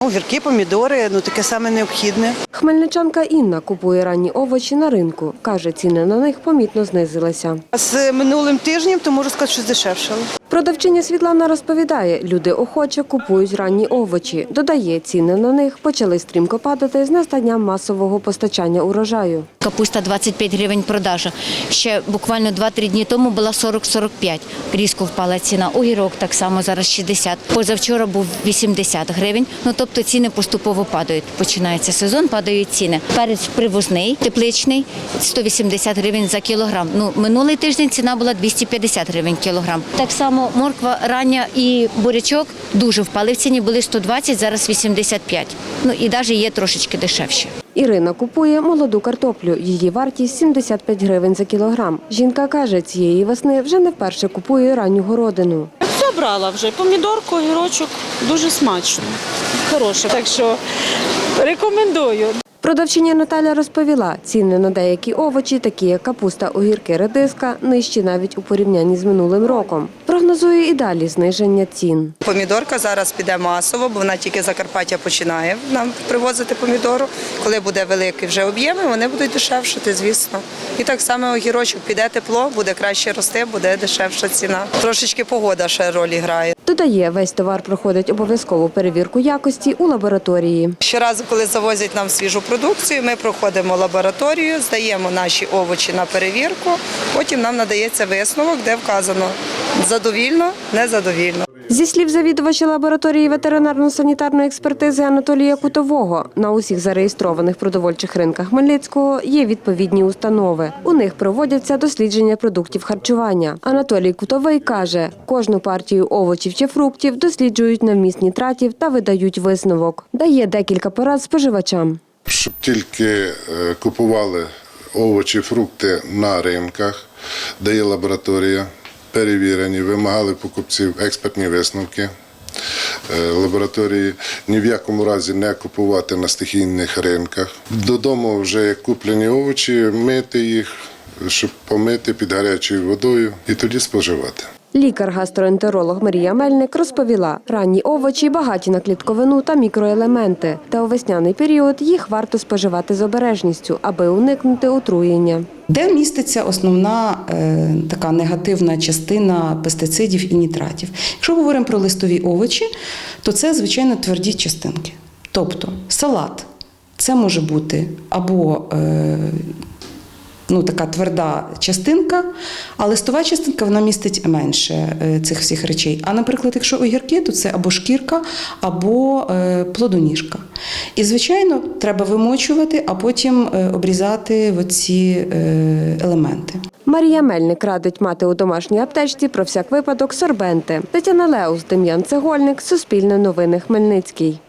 Огірки, помідори, ну таке саме необхідне. Хмельничанка Інна купує ранні овочі на ринку. Каже, ціни на них помітно знизилися. З минулим тижнем, то можу сказати, що здешевшало. Продавчиня Світлана розповідає, люди охоче купують ранні овочі. Додає, ціни на них почали стрімко падати з настанням масового постачання урожаю. Капуста 25 гривень продажа. Ще буквально 2-3 дні тому була 40-45. Різко впала ціна. Огірок так само зараз 60. Позавчора був 80 гривень. Ну тобто ціни поступово падають. Починається сезон, падають ціни. Перець привозний, тепличний 180 гривень за кілограм. Ну минулий тиждень ціна була 250 гривень кілограм. Так само морква рання і бурячок дуже впали в ціні. Були 120, зараз 85. Ну і навіть є трошечки дешевше. Ірина купує молоду картоплю. Її вартість 75 гривень за кілограм. Жінка каже, цієї весни вже не вперше купує ранню городину. Все брала вже. Помідорку, огірочок дуже смачно. Хороше. Так що рекомендую. Продавчиня Наталя розповіла, ціни на деякі овочі, такі як капуста, огірки, редиска, нижчі навіть у порівнянні з минулим роком. Прогнозує і далі зниження цін. Помідорка зараз піде масово, бо вона тільки Закарпаття починає нам привозити помідору. Коли буде великий вже об'єми, вони будуть дешевшити, звісно. І так само огірочок піде тепло, буде краще рости, буде дешевша ціна. Трошечки погода ще роль грає. Додає, весь товар проходить обов'язкову перевірку якості у лабораторії. Щоразу, коли завозять нам свіжу продукцію, ми проходимо лабораторію, здаємо наші овочі на перевірку. Потім нам надається висновок, де вказано задовільно, незадовільно. Зі слів завідувача лабораторії ветеринарно-санітарної експертизи Анатолія Кутового, на усіх зареєстрованих продовольчих ринках Хмельницького є відповідні установи. У них проводяться дослідження продуктів харчування. Анатолій Кутовий каже, кожну партію овочів чи фруктів досліджують на вміст нітратів та видають висновок. Дає декілька порад споживачам. щоб тільки е, купували овочі, фрукти на ринках, де є лабораторія, перевірені, вимагали покупців експертні висновки. е, Лабораторії ні в якому разі не купувати на стихійних ринках. Додому вже куплені овочі, мити їх, щоб помити під гарячою водою і тоді споживати. Лікар-гастроентеролог Марія Мельник розповіла, ранні овочі багаті на клітковину та мікроелементи. Та у весняний період їх варто споживати з обережністю, аби уникнути отруєння. Де міститься основна е, така негативна частина пестицидів і нітратів? Якщо говоримо про листові овочі, то це звичайно тверді частинки. Тобто салат це може бути або е, ну, така тверда частинка, а листова частинка вона містить менше е, цих всіх речей. А, наприклад, якщо огірки, то це або шкірка, або е, плодоніжка. І, звичайно, треба вимочувати, а потім е, обрізати оці елементи. Марія Мельник радить мати у домашній аптечці про всяк випадок сорбенти. Тетяна Леус, Дем'ян Цегольник, Суспільне новини Хмельницький.